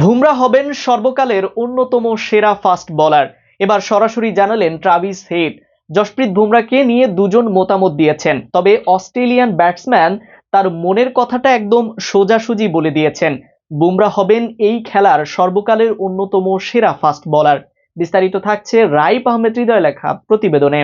বুমরা হবেন সর্বকালের অন্যতম সেরা ফাস্ট বোলার। এবার সরাসরি জানালেন ট্রাভিস হেড। জশপ্রীত বুমরাকে নিয়ে দুজন মতামত দিয়েছেন, তবে অস্ট্রেলিয়ান ব্যাটসম্যান তার মনের কথাটা একদম সোজাসুজি বলে দিয়েছেন। বুমরা হবেন এই খেলার সর্বকালের অন্যতম সেরা ফাস্ট বলার। বিস্তারিত থাকছে রাইপ আহমেদ হৃদয় লেখা প্রতিবেদনে।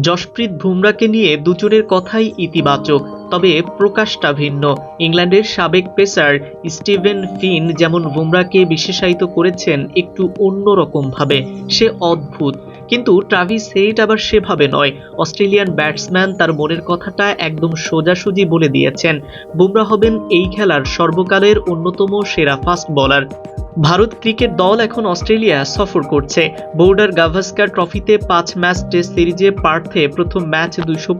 জশপ্রীত বুমরাকে নিয়ে দুজনের কথাই ইতিবাচক। তবে প্রকাশটা ভিন্ন। ইংল্যান্ডের সাবেক পেসার স্টিভেন ফিন যেমন বুমরাকে বিশেষায়িত করেছেন একটু অন্যরকম ভাবে সে অদ্ভুত। কিন্তু ট্রাভিস হেইট আবার সেভাবে নয়। অস্ট্রেলিয়ান ব্যাটসম্যান তার মনের কথাটা একদম সোজাসুজি বলে দিয়েছেন। বুমরা হবেন এই খেলার সর্বকালের অন্যতম সেরা ফাস্ট বোলার। ভারত ক্রিকেট দল এখন অস্ট্রেলিয়া সফর করছে। বোর্ডার গাভাস্কার ট্রফিতে পাঁচ ম্যাচ টেস্ট সিরিজে পার্থে প্রথম ম্যাচ দুইশো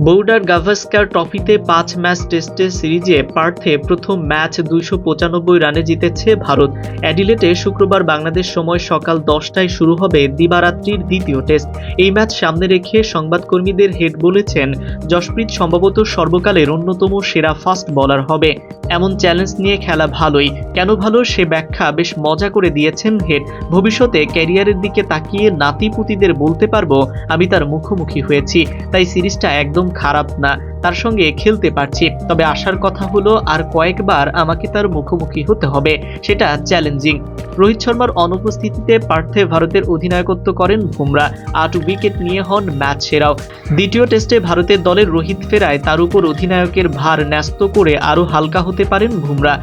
বোর্ডার গাভাস্কার ট্রফিতে পাঁচ ম্যাচ টেস্টে সিরিজে পার্থে প্রথম ম্যাচ দুইশো পঁচানব্বই রানে জিতেছে ভারত। অ্যাডিলেটে শুক্রবার বাংলাদেশ সময় সকাল দশটায় শুরু হবে দিবারাত্রির দ্বিতীয় টেস্ট। এই ম্যাচ সামনে রেখে সংবাদকর্মীদের হেড বলেছেন, জশপ্রীত সম্ভবত সর্বকালের অন্যতম সেরা ফাস্ট বোলার হবে। এমন চ্যালেঞ্জ নিয়ে খেলা ভালোই। কেন ভালো? সে ব্যাখ্যা বেশ মজা করে দিয়েছেন হেড। ভবিষ্যতে ক্যারিয়ারের দিকে তাকিয়ে নাতিপুতিদের বলতে পারব, আমি তার মুখোমুখি হয়েছি। তাই সিরিজটা একদম খারাপ না। তার সঙ্গে খেলতে পারছি। তবে আসার কথা হলো, আর কয়েকবার আমাকে তার মুখোমুখি হতে হবে, সেটা চ্যালেঞ্জিং। রোহিত শর্মার অনুপস্থিতিতে পার্থে ভারতের অধিনায়কত্ব করেন বুমরা। আট উইকেট নিয়ে হন ম্যাচ সেরাও। দ্বিতীয় টেস্টে ভারতের দলের রোহিত ফেরায় তার উপর অধিনায়কের ভার ন্যস্ত করে আরও হালকা হতে পারেন বুমরা।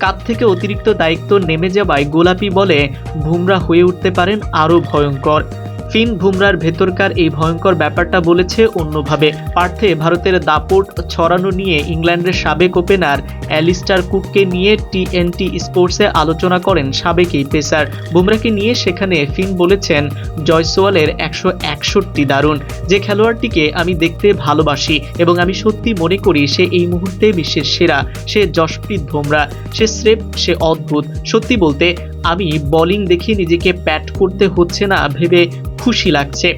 কাঁধ থেকে অতিরিক্ত দায়িত্ব নেমে যাওয়ায় গোলাপি বলে বুমরা হয়ে উঠতে পারেন আরও ভয়ঙ্কর। ফিন বুমরার ভেতরকার এই ভয়ঙ্কর ব্যাপারটা বলেছে অন্যভাবে। পার্থে ভারতের দাপট ছড়ানো নিয়ে ইংল্যান্ডের সাবেক ওপেনার অ্যালিস্টার কুককে নিয়ে টিএনটি স্পোর্টসে আলোচনা করেন সাবেক এই পেসার। বুমরাকে নিয়ে সেখানে ফিন বলেছেন, জয়সওয়ালের একশো একষট্টি দারুণ। যে খেলোয়াড়টিকে আমি দেখতে ভালোবাসি এবং আমি সত্যি মনে করি সে এই মুহূর্তে বিশ্বের সেরা। সে জশপ্রীত বুমরা। সে স্রেফ, সে অদ্ভুত। সত্যি বলতে, আমি বোলিং দেখে নিজেকে প্যাট করতে হচ্ছে না ভেবে খুশি লাগছে।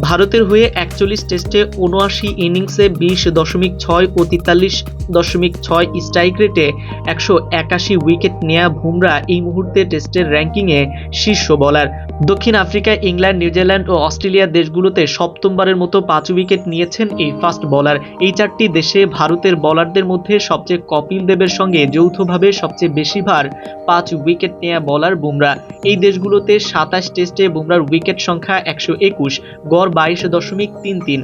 ভারতের হয়ে একচল্লিশ টেস্টে উনআশি ইনিংসে বিশ দশমিক ছয় ও তেতাল্লিশ দশমিক ছয় স্ট্রাইক রেটে একশো একাশি উইকেট নেয়া বুমরা এই মুহূর্তে টেস্টের র্যাঙ্কিংয়ে শীর্ষ বলার দক্ষিণ আফ্রিকা ইংল্যান্ড, নিউজিল্যান্ড ও অস্ট্রেলিয়া দেশগুলোতে সপ্তমবারের মতো পাঁচ উইকেট নিয়েছেন এই ফাস্ট বলার এই চারটি দেশে ভারতের বলারদের মধ্যে সবচেয়ে কপিল দেবের সঙ্গে যৌথভাবে সবচেয়ে বেশিবার পাঁচ উইকেট নেয়া বলার বুমরা। এই দেশগুলোতে সাতাশ টেস্টে বুমরার উইকেট সংখ্যা একশো একুশ। গড় বাইশ দশমিক তিন তিন।